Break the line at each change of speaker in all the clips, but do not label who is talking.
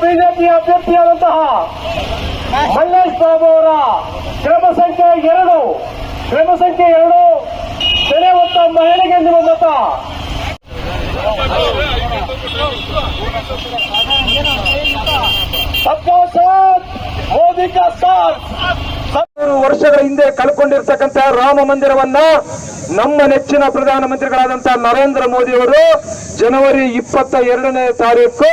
BJP ಅಭ್ಯರ್ಥಿಯಾದಂತಹ Mallesh Babu ಅವರ ಕ್ರಮ ಸಂಖ್ಯೆ ಎರಡು. ಕ್ರಮ ಸಂಖ್ಯೆ ಎರಡು ತೆರೆ ಹೊತ್ತ ಮಹಿಳೆಗೆ ನಿಮ್ಮಂತ ಸಬ್ಕಾ ಸಾಥ್ ಮೋದಿ
ವರ್ಷಗಳ ಹಿಂದೆ ಕಳ್ಕೊಂಡಿರ್ತಕ್ಕಂಥ ರಾಮ ಮಂದಿರವನ್ನ ನಮ್ಮ ನೆಚ್ಚಿನ ಪ್ರಧಾನಮಂತ್ರಿಗಳಾದಂತಹ ನರೇಂದ್ರ ಮೋದಿ ಅವರು ಜನವರಿ ಇಪ್ಪತ್ತ ಎರಡನೇ ತಾರೀಕು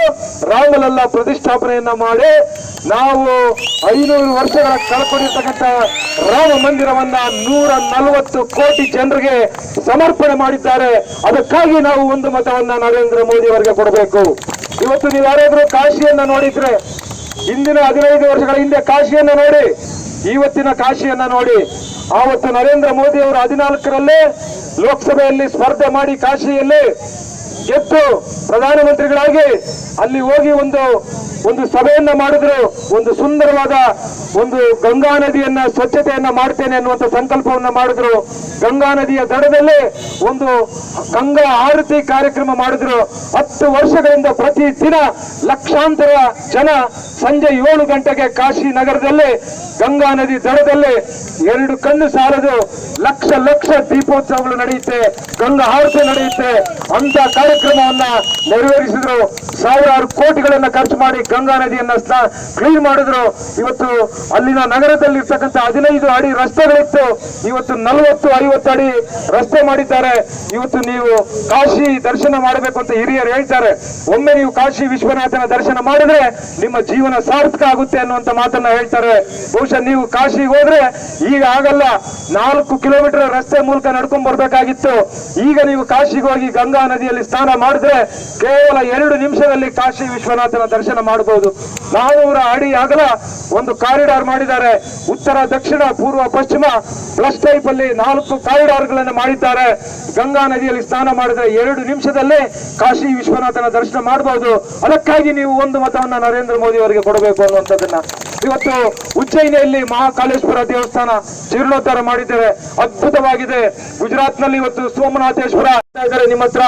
ರಾಮಲಲ್ಲ ಪ್ರತಿಷ್ಠಾಪನೆಯನ್ನ ಮಾಡಿ ನಾವು ಐನೂರು ವರ್ಷಗಳ ಕಳ್ಕೊಂಡಿರ್ತಕ್ಕಂಥ ರಾಮ ಮಂದಿರವನ್ನ ನೂರ ನಲವತ್ತು ಕೋಟಿ ಜನರಿಗೆ ಸಮರ್ಪಣೆ ಮಾಡಿದ್ದಾರೆ. ಅದಕ್ಕಾಗಿ ನಾವು ಒಂದು ಮತವನ್ನ ನರೇಂದ್ರ ಮೋದಿ ಅವರಿಗೆ ಕೊಡಬೇಕು. ಇವತ್ತು ನೀವು ಯಾರಾದ್ರೂ ಕಾಶಿಯನ್ನ ನೋಡಿದ್ರೆ, ಹಿಂದಿನ ಹದಿನೈದು ವರ್ಷಗಳ ಹಿಂದೆ ಕಾಶಿಯನ್ನ ನೋಡಿ, ಇವತ್ತಿನ ಕಾಶಿಯನ್ನ ನೋಡಿ ಆವತ್ತು ನರೇಂದ್ರ ಮೋದಿ ಅವರು ಹದಿನಾಲ್ಕರಲ್ಲೇ ಲೋಕಸಭೆಯಲ್ಲಿ ಸ್ಪರ್ಧೆ ಮಾಡಿ ಕಾಶಿಯಲ್ಲಿ ಗೆದ್ದು ಪ್ರಧಾನಮಂತ್ರಿಗಳಾಗಿ ಅಲ್ಲಿ ಹೋಗಿ ಒಂದು ಒಂದು ಸಭೆಯನ್ನ ಮಾಡಿದ್ರು. ಒಂದು ಸುಂದರವಾದ ಒಂದು ಗಂಗಾ ನದಿಯನ್ನ ಸ್ವಚ್ಛತೆಯನ್ನ ಮಾಡ್ತೇನೆ ಅನ್ನುವಂಥ ಸಂಕಲ್ಪವನ್ನ ಮಾಡಿದ್ರು. ಗಂಗಾ ನದಿಯ ದಡದಲ್ಲಿ ಒಂದು ಗಂಗಾ ಆರತಿ ಕಾರ್ಯಕ್ರಮ ಮಾಡಿದ್ರು. ಹತ್ತು ವರ್ಷಗಳಿಂದ ಪ್ರತಿ ದಿನ ಲಕ್ಷಾಂತರ ಜನ ಸಂಜೆ ಏಳು ಗಂಟೆಗೆ ಕಾಶಿ ನಗರದಲ್ಲಿ ಗಂಗಾ ನದಿ ದಡದಲ್ಲಿ ಎರಡು ಕಣ್ಣು ಸಾಲದು ಲಕ್ಷ ಲಕ್ಷ ದೀಪೋತ್ಸವಗಳು ನಡೆಯುತ್ತೆ, ಗಂಗಾ ಆರತಿ ನಡೆಯುತ್ತೆ. ಅಂತ ಕಾರ್ಯಕ್ರಮವನ್ನ ನೆರವೇರಿಸಿದ್ರು. ಸಾವಿರಾರು ಕೋಟಿಗಳನ್ನ ಖರ್ಚು ಮಾಡಿ ಗಂಗಾ ನದಿಯನ್ನ ಕ್ಲೀನ್ ಮಾಡಿದ್ರು. ಇವತ್ತು ಅಲ್ಲಿನ ನಗರದಲ್ಲಿ ಇರ್ತಕ್ಕಂಥ ಹದಿನೈದು ಅಡಿ ರಸ್ತೆಗಳಿತ್ತು. ಇವತ್ತು ನಲವತ್ತು, ಐವತ್ತು ಅಡಿ ರಸ್ತೆ ಮಾಡಿದ್ದಾರೆ. ಇವತ್ತು ನೀವು ಕಾಶಿ ದರ್ಶನ ಮಾಡಬೇಕು ಅಂತ ಹಿರಿಯರು ಹೇಳ್ತಾರೆ. ಒಮ್ಮೆ ನೀವು ಕಾಶಿ ವಿಶ್ವನಾಥನ ದರ್ಶನ ಮಾಡಿದ್ರೆ ನಿಮ್ಮ ಜೀವನ ಸಾರ್ಥಕ ಆಗುತ್ತೆ ಅನ್ನುವಂತ ಮಾತನ್ನ ಹೇಳ್ತಾರೆ. ಬಹುಶಃ ನೀವು ಕಾಶಿಗೆ ಹೋದ್ರೆ ಈಗ ಆಗಲ್ಲ, ನಾಲ್ಕು ಕಿಲೋಮೀಟರ್ ರಸ್ತೆ ಮೂಲಕ ನಡ್ಕೊಂಡ್ ಬರ್ಬೇಕಾಗಿತ್ತು. ಈಗ ನೀವು ಕಾಶಿಗೆ ಹೋಗಿ ಗಂಗಾ ನದಿಯಲ್ಲಿ ಸ್ನಾನ ಮಾಡಿದ್ರೆ ಕೇವಲ ಎರಡು ನಿಮಿಷದಲ್ಲಿ ಕಾಶಿ ವಿಶ್ವನಾಥನ ದರ್ಶನ ಮಾಡಬಹುದು ಅವರ ಅಡಿ ಅಗಲ ಒಂದು ಕಾರಿಡಾರ್ ಮಾಡಿದ್ದಾರೆ. ಉತ್ತರ, ದಕ್ಷಿಣ, ಪೂರ್ವ, ಪಶ್ಚಿಮ ಪ್ಲಸ್ ಟೈಪ್ ಅಲ್ಲಿ ನಾಲ್ಕು ಕಾರಿಡಾರ್ಗಳನ್ನು ಮಾಡಿದ್ದಾರೆ. ಗಂಗಾ ನದಿಯಲ್ಲಿ ಸ್ನಾನ ಮಾಡಿದ್ರೆ ಎರಡು ನಿಮಿಷದಲ್ಲಿ ಕಾಶಿ ವಿಶ್ವನಾಥನ ದರ್ಶನ ಮಾಡಬಹುದು ಅದಕ್ಕಾಗಿ ನೀವು ಒಂದು ಮತವನ್ನ ನರೇಂದ್ರ ಮೋದಿ ಅವರಿಗೆ ಕೊಡಬೇಕು ಅನ್ನುವಂಥದ್ದನ್ನ. ಇವತ್ತು ಉಜ್ಜಯಿನಿಯಲ್ಲಿ ಮಹಾಕಾಲೇಶ್ವರ ದೇವಸ್ಥಾನ ಜೀರ್ಣೋದ್ಧಾರ ಮಾಡಿದ್ದೇವೆ. ಅದ್ಭುತವಾಗಿದೆ. ಗುಜರಾತ್ನಲ್ಲಿ ಇವತ್ತು ಸೋಮನಾಥೇಶ್ವರ ಇದ್ದಾರೆ ನಿಮ್ಮ ಹತ್ರ.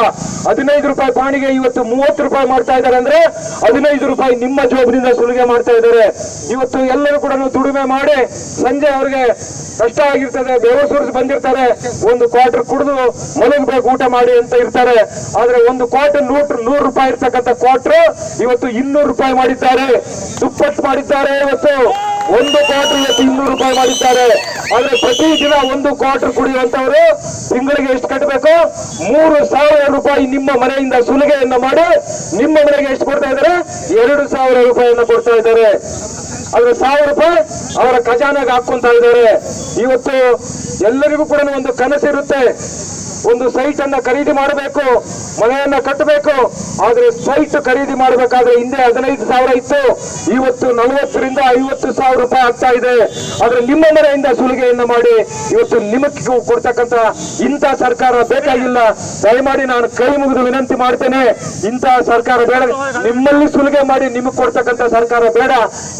ಹದಿನೈದು ರೂಪಾಯಿ ಪಾಣಿಗೆ ಇವತ್ತು ಮೂವತ್ತು ರೂಪಾಯಿ ಮಾಡ್ತಾ ಇದ್ದಾರೆ ಅಂದ್ರೆ ಹದಿನೈದು ರೂಪಾಯಿ ನಿಮ್ಮ ಜೋಬ್ನಿಂದ ಸುಲಿಗೆ ಮಾಡ್ತಾ ಇದ್ದಾರೆ. ಇವತ್ತು ಎಲ್ಲರೂ ಕೂಡ ದುಡಿಮೆ ಮಾಡಿ ಸಂಜೆ ಅವ್ರಿಗೆ ಕಷ್ಟ ಆಗಿರ್ತದೆ ಬೆವರು ಬಂದಿರ್ತಾರೆ, ಒಂದು ಕ್ವಾರ್ಟರ್ ಕುಡಿದು ಮಲಗಬೇಕು, ಊಟ ಮಾಡಿ ಅಂತ ಇರ್ತಾರೆ. ಆದ್ರೆ ಒಂದು ಕ್ವಾರ್ಟರ್ ನೂಟ್ ನೂರು ರೂಪಾಯಿ ಇರ್ತಕ್ಕಂಥ ಕ್ವಾರ್ಟರ್ ಇವತ್ತು ಇನ್ನೂರು ರೂಪಾಯಿ ಮಾಡಿದ್ದಾರೆ. ದುಪ್ಪಟ್ಟು ಮಾಡಿದ್ದಾರೆ ಇವತ್ತು. ಒಂದು ಕ್ವಾರ್ಟರ್ ಇವತ್ತು ಇನ್ನೂರು ರೂಪಾಯಿ ಮಾಡಿದ್ದಾರೆ. ಆದ್ರೆ ಪ್ರತಿದಿನ ಒಂದು ಕ್ವಾರ್ಟರ್ ಕುಡಿಯುವಂತವರು ತಿಂಗಳಿಗೆ ಎಷ್ಟು ಕಟ್ಟಬೇಕು? ಮೂರು ಸಾವಿರ ರೂಪಾಯಿ ನಿಮ್ಮ ಮನೆಯಿಂದ ಸುಲಿಗೆಯನ್ನ ಮಾಡಿ ನಿಮ್ಮ ಮನೆಗೆ ಎಷ್ಟು ಕೊಡ್ತಾ ಇದ್ದಾರೆ? ಎರಡು ಸಾವಿರ ರೂಪಾಯಿಯನ್ನ ಕೊಡ್ತಾ ಇದ್ದಾರೆ. ಆದ್ರೆ ಸಾವಿರ ರೂಪಾಯಿ ಅವರ ಖಜಾನೆಗೆ ಹಾಕೊಂತ ಇದ್ದಾರೆ. ಇವತ್ತು ಎಲ್ಲರಿಗೂ ಕೂಡ ಒಂದು ಕನಸಿರುತ್ತೆ. ಒಂದು ಸೈಟ್ ಅನ್ನ ಖರೀದಿ ಮಾಡಬೇಕು, ಮನೆಯನ್ನ ಕಟ್ಟಬೇಕು, ಆದ್ರೆ ಸೈಟ್ ಖರೀದಿ ಮಾಡಬೇಕಾದ್ರೆ ಹಿಂದೆ ಹದಿನೈದು ಸಾವಿರ ಇತ್ತು, ಇವತ್ತು ನಲವತ್ತರಿಂದ ಐವತ್ತು ಸಾವಿರ ರೂಪಾಯಿ ಆಗ್ತಾ ಇದೆ. ಆದ್ರೆ ನಿಮ್ಮ ಮನೆಯಿಂದ ಸುಲಿಗೆಯನ್ನ ಮಾಡಿ ಇವತ್ತು ನಿಮಗೆ ಕೊಡ್ತಕ್ಕಂತ ಇಂತ ಸರ್ಕಾರ ಬೇಕಾಗಿಲ್ಲ. ದಯಮಾಡಿ ನಾನು ಕೈ ಮುಗಿದು ವಿನಂತಿ ಮಾಡ್ತೇನೆ ಇಂತಹ ಸರ್ಕಾರ ಬೇಡ. ನಿಮ್ಮಲ್ಲಿ ಸುಲಿಗೆ ಮಾಡಿ ನಿಮಗೆ ಕೊಡ್ತಕ್ಕಂತ ಸರ್ಕಾರ ಬೇಡ.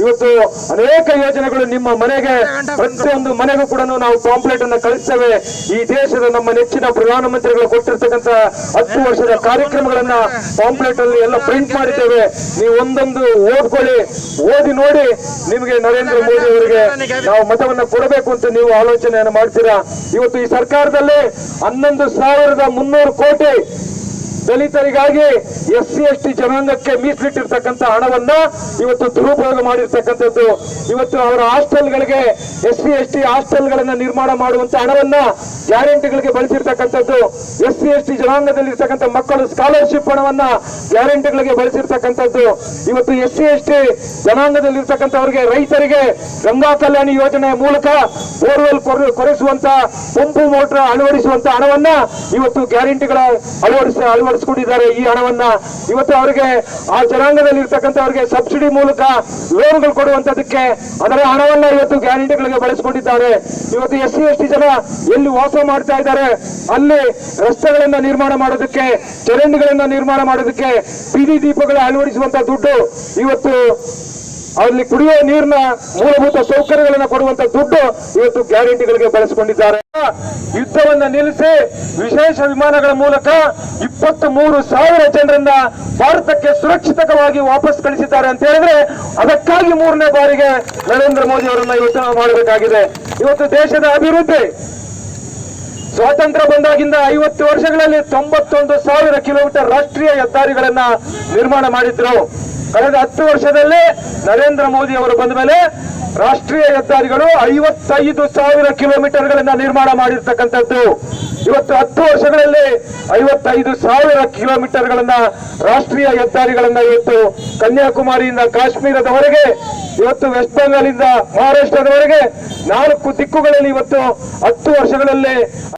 ಇವತ್ತು ಅನೇಕ ಯೋಜನೆಗಳು ನಿಮ್ಮ ಮನೆಗೆ, ಪ್ರತಿಯೊಂದು ಮನೆಗೂ ಕೂಡ ನಾವು ಪಾಂಪ್ಲೆಟ್ ಅನ್ನ ಕಳಿಸ್ತೇವೆ. ಈ ದೇಶದ ನಮ್ಮ ನೆಚ್ಚಿನ ಪ್ರಧಾನಮಂತ್ರಿಗಳು ಕೊಟ್ಟಿರ್ತಕ್ಕಂಥ ಹತ್ತು ವರ್ಷದ ಕಾರ್ಯಕ್ರಮಗಳನ್ನ ಪಾಂಪ್ಲೆಟ್ ಅಲ್ಲಿ ಎಲ್ಲ ಪ್ರಿಂಟ್ ಮಾಡಿದ್ದೇವೆ. ನೀವು ಒಂದೊಂದು ಓದ್ಕೊಳ್ಳಿ. ಓದಿ ನೋಡಿ ನಿಮಗೆ ನರೇಂದ್ರ ಮೋದಿ ಅವರಿಗೆ ನಾವು ಮತವನ್ನ ಕೊಡಬೇಕು ಅಂತ ನೀವು ಆಲೋಚನೆಯನ್ನು ಮಾಡ್ತೀರಾ? ಇವತ್ತು ಈ ಸರ್ಕಾರದಲ್ಲಿ ಹನ್ನೊಂದು ಸಾವಿರದ ಮುನ್ನೂರು ಕೋಟಿ ದಲಿತರಿಗಾಗಿ ಎಸ್ ಸಿ ಎಸ್ ಟಿ ಜನಾಂಗಕ್ಕೆ ಮೀಸಲಿಟ್ಟಿರ್ತಕ್ಕಂಥ ಹಣವನ್ನ ಇವತ್ತು ದುರುಪಯೋಗ ಮಾಡಿರ್ತಕ್ಕಂಥದ್ದು. ಇವತ್ತು ಅವರ ಹಾಸ್ಟೆಲ್ಗಳಿಗೆ ಎಸ್ ಸಿ ಎಸ್ ಟಿ ಹಾಸ್ಟೆಲ್ಗಳನ್ನ ನಿರ್ಮಾಣ ಮಾಡುವಂತ ಹಣವನ್ನ ಗ್ಯಾರಂಟಿಗಳಿಗೆ ಬಳಸಿರ್ತಕ್ಕಂಥದ್ದು. ಎಸ್ ಸಿ ಎಸ್ ಟಿ ಜನಾಂಗದಲ್ಲಿರ್ತಕ್ಕಂಥ ಮಕ್ಕಳು ಸ್ಕಾಲರ್ಶಿಪ್ ಹಣವನ್ನ ಗ್ಯಾರಂಟಿಗಳಿಗೆ ಬಳಸಿರ್ತಕ್ಕಂಥದ್ದು. ಇವತ್ತು ಎಸ್ ಸಿ ಎಸ್ ಟಿ ಜನಾಂಗದಲ್ಲಿರ್ತಕ್ಕಂಥವ್ರಿಗೆ, ರೈತರಿಗೆ ಗಂಗಾ ಕಲ್ಯಾಣ ಯೋಜನೆ ಮೂಲಕ ಬೋರ್ವೆಲ್ ಕೊರೆಸುವಂತ ಪಂಪು ಮೋಟರ್ ಅಳವಡಿಸುವಂತ ಹಣವನ್ನ ಇವತ್ತು ಗ್ಯಾರಂಟಿಗಳ ಅಳವಡಿಸ ಅಳವಡಿಸಿಕೊಂಡಿದ್ದಾರೆ ಈ ಹಣವನ್ನ. ಇವತ್ತು ಅವರಿಗೆ ಆ ಜನಾಂಗದಲ್ಲಿ ಇರ್ತಕ್ಕಂಥವ್ರಿಗೆ ಸಬ್ಸಿಡಿ ಮೂಲಕ ಲೋನ್ಗಳು ಕೊಡುವಂತದಕ್ಕೆ ಅದರ ಹಣವನ್ನ ಇವತ್ತು ಗ್ಯಾರಂಟಿಗಳಿಗೆ ಬಳಸಿಕೊಂಡಿದ್ದಾರೆ. ಇವತ್ತು ಎಸ್ ಸಿ ಎಸ್ ಜನ ಎಲ್ಲಿ ವಾಸ ಮಾಡ್ತಾ ಇದ್ದಾರೆ, ಅಲ್ಲಿ ರಸ್ತೆಗಳನ್ನ ನಿರ್ಮಾಣ ಮಾಡೋದಕ್ಕೆ, ಚರಂಡಿಗಳನ್ನ ನಿರ್ಮಾಣ ಮಾಡೋದಕ್ಕೆ, ಬೀದಿ ದೀಪಗಳ ಅಳವಡಿಸುವಂತ ದುಡ್ಡು ಇವತ್ತು ಅಲ್ಲಿ ಕುಡಿಯುವ ನೀರಿನ ಮೂಲಭೂತ ಸೌಕರ್ಯಗಳನ್ನು ಕೊಡುವಂತ ದುಡ್ಡು ಇವತ್ತು ಗ್ಯಾರಂಟಿಗಳಿಗೆ ಬಳಸಿಕೊಂಡಿದ್ದಾರೆ. ಯುದ್ಧವನ್ನ ನಿಲ್ಲಿಸಿ ವಿಶೇಷ ವಿಮಾನಗಳ ಮೂಲಕ ಇಪ್ಪತ್ತ್ ಮೂರು ಸಾವಿರ ಜನರನ್ನ ಭಾರತಕ್ಕೆ ಸುರಕ್ಷಿತವಾಗಿ ವಾಪಸ್ ಕಳಿಸಿದ್ದಾರೆ ಅಂತ ಹೇಳಿದ್ರೆ ಅದಕ್ಕಾಗಿ ಮೂರನೇ ಬಾರಿಗೆ ನರೇಂದ್ರ ಮೋದಿ ಅವರನ್ನ ಯೋಚನೆ ಮಾಡಬೇಕಾಗಿದೆ. ಇವತ್ತು ದೇಶದ ಅಭಿವೃದ್ಧಿ ಸ್ವಾತಂತ್ರ್ಯ ಬಂದಾಗಿಂದ ಐವತ್ತು ವರ್ಷಗಳಲ್ಲಿ ತೊಂಬತ್ತೊಂದು ಸಾವಿರ ಕಿಲೋಮೀಟರ್ ರಾಷ್ಟ್ರೀಯ ಹೆದ್ದಾರಿಗಳನ್ನ ನಿರ್ಮಾಣ ಮಾಡಿದ್ರು. ಕಳೆದ ಹತ್ತು ವರ್ಷದಲ್ಲಿ ನರೇಂದ್ರ ಮೋದಿ ಅವರು ಬಂದ ಮೇಲೆ ರಾಷ್ಟ್ರೀಯ ಹೆದ್ದಾರಿಗಳು ಐವತ್ತೈದು ಸಾವಿರ ಕಿಲೋಮೀಟರ್ಗಳನ್ನ ನಿರ್ಮಾಣ ಮಾಡಿರ್ತಕ್ಕಂಥದ್ದು. ಇವತ್ತು ಹತ್ತು ವರ್ಷಗಳಲ್ಲಿ ಐವತ್ತೈದು ಸಾವಿರ ಕಿಲೋಮೀಟರ್ಗಳನ್ನ ರಾಷ್ಟ್ರೀಯ ಹೆದ್ದಾರಿಗಳನ್ನ ಇವತ್ತು ಕನ್ಯಾಕುಮಾರಿಯಿಂದ ಕಾಶ್ಮೀರದವರೆಗೆ, ಇವತ್ತು ವೆಸ್ಟ್ ಬೆಂಗಾಲ್ ಇಂದ ಮಹಾರಾಷ್ಟ್ರದವರೆಗೆ ನಾಲ್ಕು ದಿಕ್ಕುಗಳಲ್ಲಿ ಇವತ್ತು ಹತ್ತು ವರ್ಷಗಳಲ್ಲಿ